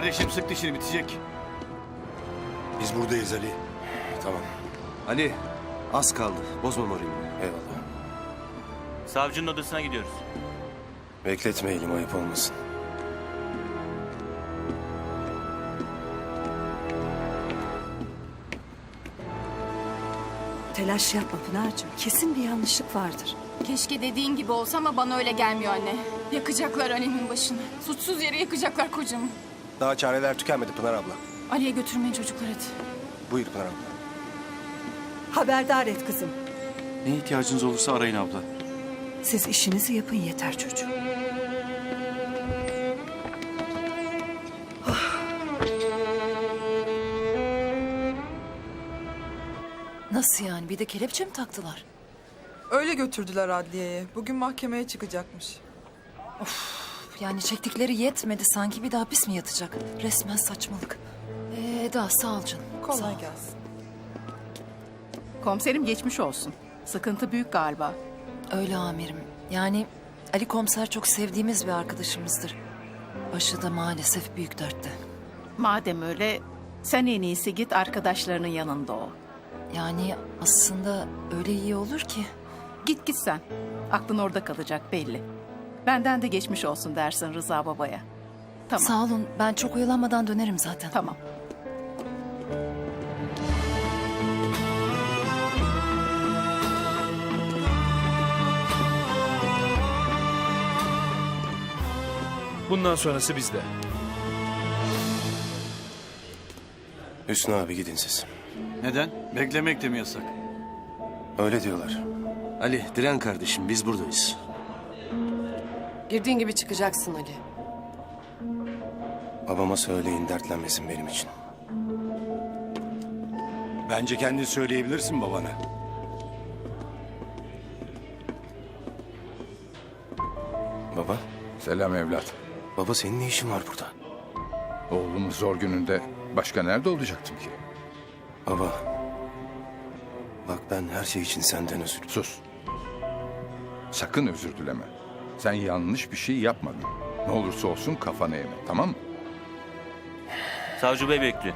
Kardeşim sık dişini bitecek. Biz buradayız Ali. Tamam. Ali az kaldı. Bozma moralini. Eyvallah. Savcının odasına gidiyoruz. Bekletmeyelim ayıp olmasın. Telaş yapma Pınar'cığım. Kesin bir yanlışlık vardır. Keşke dediğin gibi olsa ama bana öyle gelmiyor anne. Yakacaklar annemin başını. Suçsuz yere yakacaklar kocamı. Daha çareler tükenmedi Pınar abla. Ali'ye götürmeyin çocuklar hadi. Buyur Pınar abla. Haberdar et kızım. Ne ihtiyacınız olursa arayın abla. Siz işinizi yapın yeter çocuğum. Nasıl yani? Bir de kelepçe mi taktılar? Öyle götürdüler adliyeye. Bugün mahkemeye çıkacakmış. Yani çektikleri yetmedi. Sanki bir daha hapis mi yatacak? Resmen saçmalık. Ee, Eda sağ ol canım. Sağ Kolay ol. gelsin. Komiserim geçmiş olsun. Sıkıntı büyük galiba. Öyle amirim. Yani Ali komiser çok sevdiğimiz bir arkadaşımızdır. Başı da maalesef büyük dertte. Madem öyle sen en iyisi git arkadaşlarının yanında ol. Yani aslında öyle iyi olur ki. Git git sen. Aklın orada kalacak belli. Benden de geçmiş olsun dersin Rıza babaya. Tamam. Sağ olun. Ben çok oyalanmadan dönerim zaten. Tamam. Bundan sonrası bizde. Hüsnü abi gidin siz. Neden? Beklemek de mi yasak? Öyle diyorlar. Ali diren kardeşim biz buradayız. Girdiğin gibi çıkacaksın Ali. Babama söyleyin dertlenmesin benim için. Bence kendin söyleyebilirsin babana. Baba, Selam evlat. baba senin ne işin var burada? Oğlum zor gününde başka nerede olacaktım ki? Baba, bak ben her şey için senden özür dilerim. Sus. Sakın özür dileme. Sen yanlış bir şey yapmadın. Ne olursa olsun kafanı yeme tamam mı? Savcı bey bekliyor.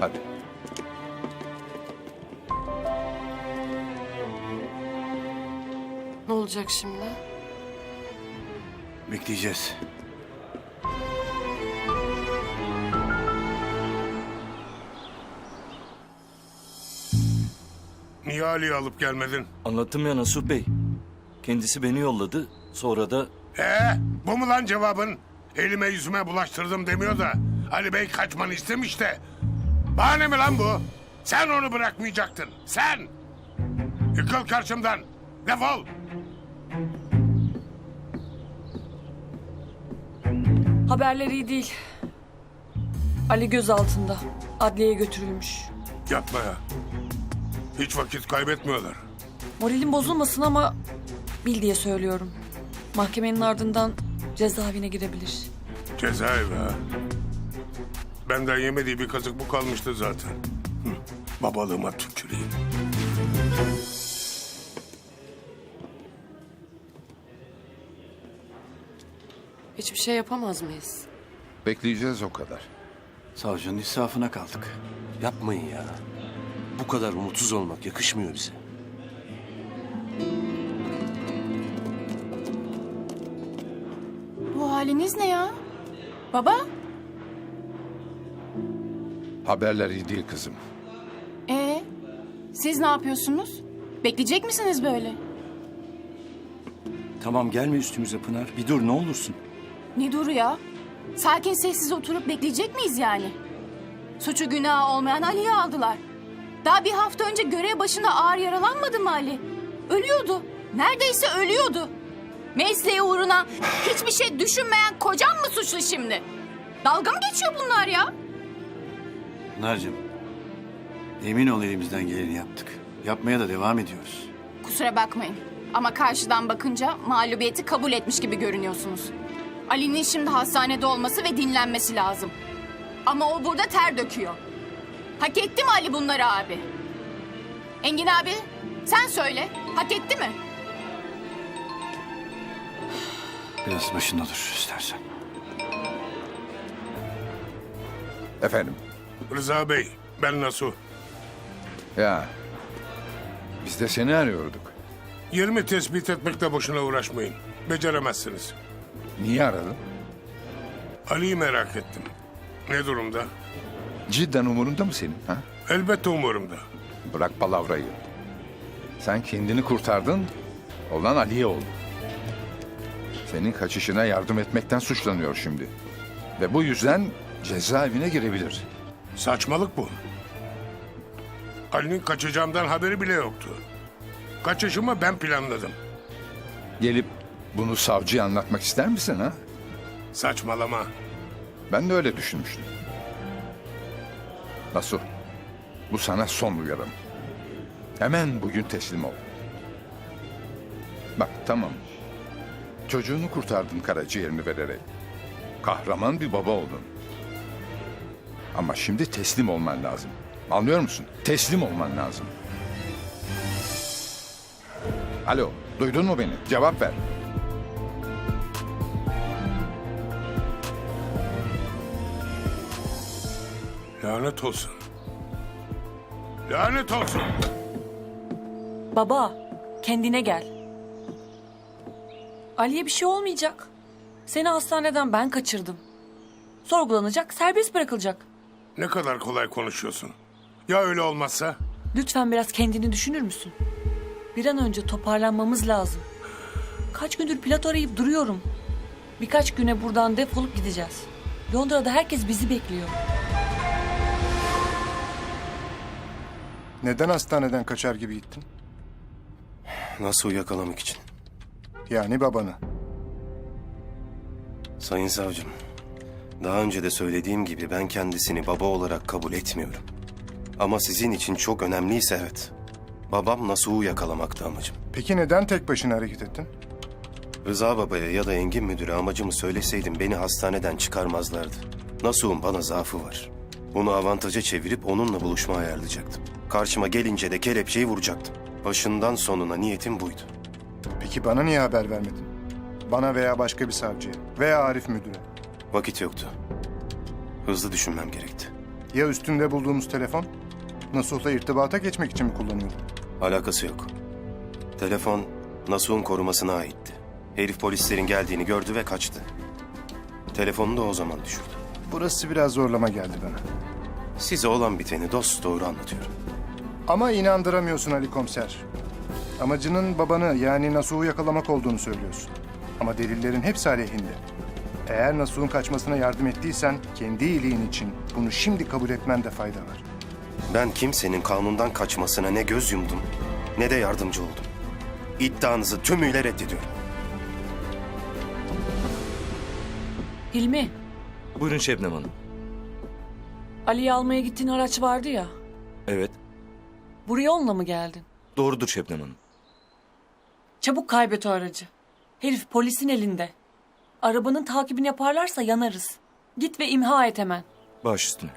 Hadi. Ne olacak şimdi? Bekleyeceğiz. Niye Ali'yi alıp gelmedin? Anlattım ya Nasuh Bey. Kendisi beni yolladı. Sonra da Ee, bu mu lan cevabın? Elime yüzüme bulaştırdım demiyor da Ali Bey kaçmanı istemiş de. Bahane mi lan bu? Sen onu bırakmayacaktın. Sen! Yıkıl karşımdan. Defol! Haberler iyi değil. Ali gözaltında. Adliyeye götürülmüş. Yapma ya. Hiç vakit kaybetmiyorlar. Moralim bozulmasın ama bil diye söylüyorum. Mahkemenin ardından cezaevine girebilir. Cezaevi ha. Benden yemediği bir kazık bu kalmıştı zaten. Hı, babalığıma tüküreyim. Hiçbir şey yapamaz mıyız? Bekleyeceğiz o kadar. Savcının insafına kaldık. Yapmayın ya. Bu kadar umutsuz olmak yakışmıyor bize. Haliniz ne ya? Baba? Haberler iyi değil kızım. Ee, siz ne yapıyorsunuz? Bekleyecek misiniz böyle? tamam gelme üstümüze Pınar. Bir dur ne olursun. Ne duru ya? Sakin sessiz oturup bekleyecek miyiz yani? Suçu günahı olmayan Ali'yi aldılar. Daha bir hafta önce görev başında ağır yaralanmadı mı Ali? Ölüyordu. Neredeyse ölüyordu. Mesleği uğruna hiçbir şey düşünmeyen kocam mı suçlu şimdi? Dalga mı geçiyor bunlar ya? Pınar'cığım. Emin ol elimizden geleni yaptık. Yapmaya da devam ediyoruz. Kusura bakmayın. Ama karşıdan bakınca mağlubiyeti kabul etmiş gibi görünüyorsunuz. Ali'nin şimdi hastanede olması ve dinlenmesi lazım. Ama o burada ter döküyor. Hak etti mi Ali bunları abi? Engin abi sen söyle. Hak etti mi? Biraz başında dur istersen. Efendim? Rıza Bey, ben Nasuh. Ya. Biz de seni arıyorduk. Yerimi tespit etmekle boşuna uğraşmayın. Beceremezsiniz. Niye aradın? Ali'yi merak ettim. Ne durumda? Cidden umurunda mı senin? Ha? Elbette umurumda. Bırak palavrayı. Sen kendini kurtardın, olan Ali'ye oldu. Senin kaçışına yardım etmekten suçlanıyor şimdi. Ve bu yüzden cezaevine girebilir. Saçmalık bu. Ali'nin kaçacağımdan haberi bile yoktu. Kaçışımı ben planladım. Gelip bunu savcıya anlatmak ister misin ha? Saçmalama. Ben de öyle düşünmüştüm. Nasıl? Bu sana son uyarım. Hemen bugün teslim ol. Bak tamam. Çocuğunu kurtardın karaciğerini vererek. Kahraman bir baba oldun. Ama şimdi teslim olman lazım. Anlıyor musun? Teslim olman lazım. Alo, duydun mu beni? Cevap ver. Lanet olsun. Lanet olsun. Baba, kendine gel. Ali'ye bir şey olmayacak. Seni hastaneden ben kaçırdım. Sorgulanacak, serbest bırakılacak. Ne kadar kolay konuşuyorsun. Ya öyle olmazsa? Lütfen biraz kendini düşünür müsün? Bir an önce toparlanmamız lazım. Kaç gündür pilot arayıp duruyorum. Birkaç güne buradan defolup gideceğiz. Londra'da herkes bizi bekliyor. Neden hastaneden kaçar gibi gittin? Nasıl yakalamak için? Yani babanı. Sayın savcım, daha önce de söylediğim gibi ben kendisini baba olarak kabul etmiyorum. Ama sizin için çok önemliyse evet. Babam Nasuh'u yakalamakta amacım. Peki neden tek başına hareket ettin? Rıza babaya ya da Engin müdüre amacımı söyleseydim beni hastaneden çıkarmazlardı. Nasuh'un bana zaafı var. Bunu avantaja çevirip onunla buluşma ayarlayacaktım. Karşıma gelince de kelepçeyi vuracaktım. Başından sonuna niyetim buydu. Peki bana niye haber vermedin? Bana veya başka bir savcıya veya Arif müdüre. Vakit yoktu. Hızlı düşünmem gerekti. Ya üstünde bulduğumuz telefon? Nasuh'la irtibata geçmek için mi kullanıyordun? Alakası yok. Telefon Nasuh'un korumasına aitti. Herif polislerin geldiğini gördü ve kaçtı. Telefonu da o zaman düşürdü. Burası biraz zorlama geldi bana. Size olan biteni dost doğru anlatıyorum. Ama inandıramıyorsun Ali Komiser. Amacının babanı yani Nasuh'u yakalamak olduğunu söylüyorsun. Ama delillerin hepsi aleyhinde. Eğer Nasuh'un kaçmasına yardım ettiysen kendi iyiliğin için bunu şimdi kabul etmen de fayda var. Ben kimsenin kanundan kaçmasına ne göz yumdum ne de yardımcı oldum. İddianızı tümüyle reddediyorum. Hilmi, Buyurun Şebnem Hanım. Ali'yi almaya gittiğin araç vardı ya. Evet. Buraya onunla mı geldin? Doğrudur Şebnem Hanım. Çabuk kaybet o aracı. Herif polisin elinde. Arabanın takibini yaparlarsa yanarız. Git ve imha et hemen. Baş üstüne.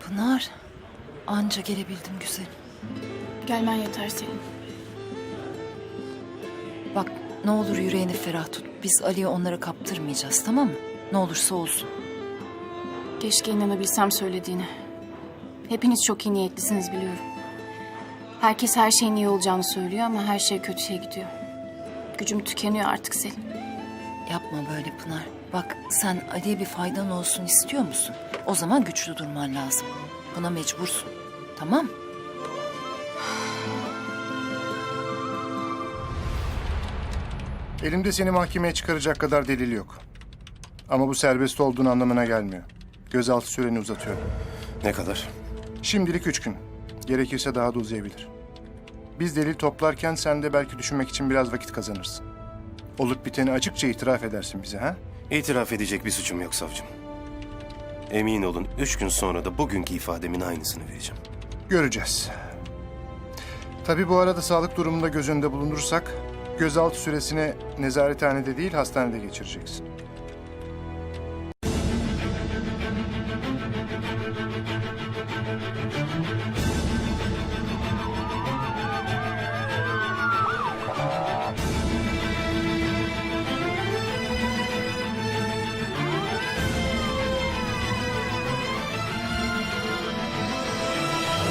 Pınar, anca gelebildim güzelim. Gelmen yeter Selin. Bak ne olur yüreğini ferah tut. Biz Ali'yi onlara kaptırmayacağız tamam mı? Ne olursa olsun. Keşke inanabilsem söylediğine. Hepiniz çok iyi niyetlisiniz biliyorum. Herkes her şeyin iyi olacağını söylüyor ama her şey kötüye gidiyor. Gücüm tükeniyor artık Selin. Yapma böyle Pınar. Bak sen Ali'ye bir faydan olsun istiyor musun? O zaman güçlü durman lazım. Buna mecbursun. Tamam mı? Elimde seni mahkemeye çıkaracak kadar delil yok. Ama bu serbest olduğun anlamına gelmiyor. Gözaltı süreni uzatıyorum. Ne kadar? Şimdilik üç gün. Gerekirse daha da uzayabilir. Biz delil toplarken sen de belki düşünmek için biraz vakit kazanırsın. Olup biteni açıkça itiraf edersin bize ha? İtiraf edecek bir suçum yok savcım. Emin olun üç gün sonra da bugünkü ifademin aynısını vereceğim. Göreceğiz. Tabii bu arada sağlık durumunda göz önünde bulundurursak... ...gözaltı süresini nezarethanede değil hastanede geçireceksin.